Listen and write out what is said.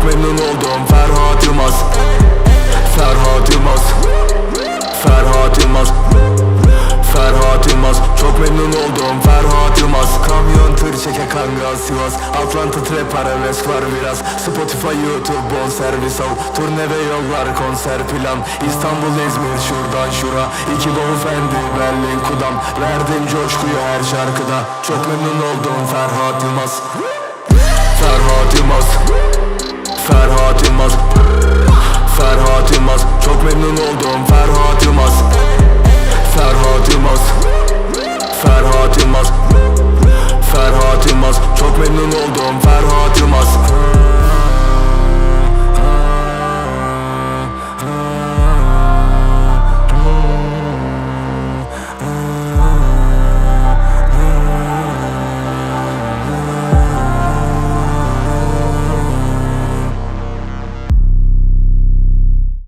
Çok memnun oldum. Ferhat Yılmaz. Ferhat Yılmaz. Ferhat Yılmaz. Ferhat Yılmaz. Çok memnun oldum. Ferhat Yılmaz. Kamyon tır çeke kangal Sivas. Atlanta trap arabesk var biraz. Spotify YouTube bon servis al. Turne ve yollar konser plan. İstanbul İzmir şuradan şura. İki bavul fendi Berlin Kudam. Verdim coşkuyu her şarkıda. Çok memnun oldum. Ferhat Yılmaz. Ferhat Yılmaz Çok memnun oldum. Ferhat Yılmaz. Ferhat